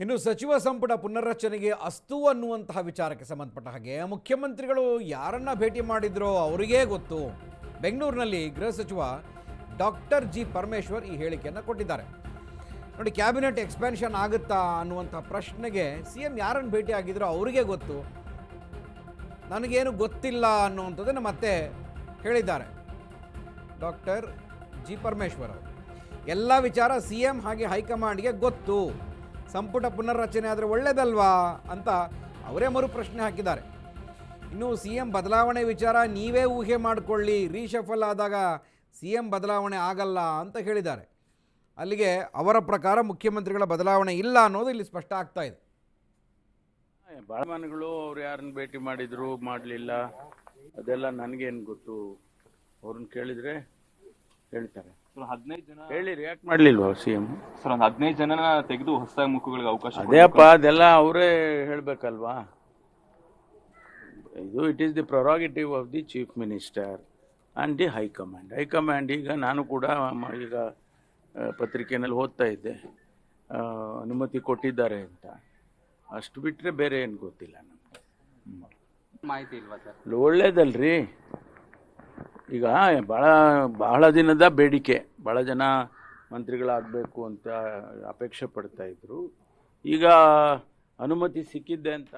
ಇನ್ನು ಸಚಿವ ಸಂಪುಟ ಪುನರ್ರಚನೆಗೆ ಅಸ್ತು ಅನ್ನುವಂತಹ ವಿಚಾರಕ್ಕೆ ಸಂಬಂಧಪಟ್ಟ ಹಾಗೆ ಮುಖ್ಯಮಂತ್ರಿಗಳು ಯಾರನ್ನ ಭೇಟಿ ಮಾಡಿದ್ರೋ ಅವರಿಗೇ ಗೊತ್ತು. ಬೆಂಗಳೂರಿನಲ್ಲಿ ಗೃಹ ಸಚಿವ ಡಾಕ್ಟರ್ ಜಿ ಪರಮೇಶ್ವರ್ ಈ ಹೇಳಿಕೆಯನ್ನು ಕೊಟ್ಟಿದ್ದಾರೆ. ನೋಡಿ, ಕ್ಯಾಬಿನೆಟ್ ಎಕ್ಸ್ಪ್ಯಾನ್ಷನ್ ಆಗುತ್ತಾ ಅನ್ನುವಂಥ ಪ್ರಶ್ನೆಗೆ ಸಿ ಎಂ ಯಾರನ್ನು ಭೇಟಿ ಆಗಿದ್ರೋ ಅವರಿಗೆ ಗೊತ್ತು. ನನಗೇನು ಗೊತ್ತಿಲ್ಲ ಅನ್ನುವಂಥದ್ದನ್ನು ಮತ್ತೆ ಹೇಳಿದ್ದಾರೆ. ಡಾಕ್ಟರ್ ಜಿ ಪರಮೇಶ್ವರ್ ಅವರು. ಎಲ್ಲ ವಿಚಾರ ಸಿ ಎಂ ಹಾಗೆ ಹೈಕಮಾಂಡ್ಗೆ ಗೊತ್ತು. ಸಂಪುಟ ಪುನರ್ರಚನೆ ಆದರೆ ಒಳ್ಳೇದಲ್ವಾ ಅಂತ ಅವರೇ ಮರು ಪ್ರಶ್ನೆ ಹಾಕಿದ್ದಾರೆ. ಇನ್ನು ಸಿ ಎಂ ಬದಲಾವಣೆ ವಿಚಾರ ನೀವೇ ಊಹೆ ಮಾಡಿಕೊಳ್ಳಿ ರೀಶಫಲ್ ಆದಾಗ ಸಿ ಎಂ ಬದಲಾವಣೆ ಆಗಲ್ಲ ಅಂತ ಹೇಳಿದ್ದಾರೆ. ಅಲ್ಲಿಗೆ ಅವರ ಪ್ರಕಾರ ಮುಖ್ಯಮಂತ್ರಿಗಳ ಬದಲಾವಣೆ ಇಲ್ಲ ಅನ್ನೋದು ಇಲ್ಲಿ ಸ್ಪಷ್ಟ ಆಗ್ತಾ ಇದೆ. ಬಾಳಮನ್ಗಳು ಅವ್ರು ಯಾರನ್ನ ಭೇಟಿ ಮಾಡಿದ್ರು, ಮಾಡಲಿಲ್ಲ, ಅದೆಲ್ಲ ನನಗೇನು ಗೊತ್ತು? ಅವ್ರನ್ನ ಕೇಳಿದ್ರೆ ಹೇಳ್ತಾರೆ. ಸರ್ ಹದಿನೈದು ಜನ ಹೇಳಿ ರಿಯಾಕ್ಟ್ ಮಾಡ್ಲಿಲ್ವಾ ಸಿ ಎಂ ಸರ್ ಒಂದು ಹದಿನೈದು ಜನ ತೆಗೆದು ಹೊಸ ಮುಖಗಳಿಗೆ ಅವಕಾಶ ಅದೇಪ್ಪ ಅದೆಲ್ಲ ಅವರೇ ಹೇಳಬೇಕಲ್ವಾ? ಇದು it is the prerogative of the chief minister and the high command high command ಈಗ ನಾನು ಕೂಡ ಈಗ ಪತ್ರಿಕೆಯಲ್ಲಿ ಓದ್ತಾ ಇದ್ದೆ. ಅನುಮತಿ ಕೊಟ್ಟಿದ್ದಾರೆ ಅಂತ. ಅಷ್ಟು ಬಿಟ್ಟರೆ ಬೇರೆ ಏನು ಗೊತ್ತಿಲ್ಲ ನಮಗೆ. ಮಾಹಿತಿ ಇಲ್ವಾ ಸರ್? ಒಳ್ಳೇದಲ್ರಿ. ಈಗ ಭಾಳ ಬಹಳ ದಿನದ ಬೇಡಿಕೆ ಭಾಳ ಜನ ಮಂತ್ರಿಗಳಾಗಬೇಕು ಅಂತ ಅಪೇಕ್ಷೆ ಪಡ್ತಾ ಇದ್ರು. ಈಗ ಅನುಮತಿ ಸಿಕ್ಕಿದ್ದೆ ಅಂತ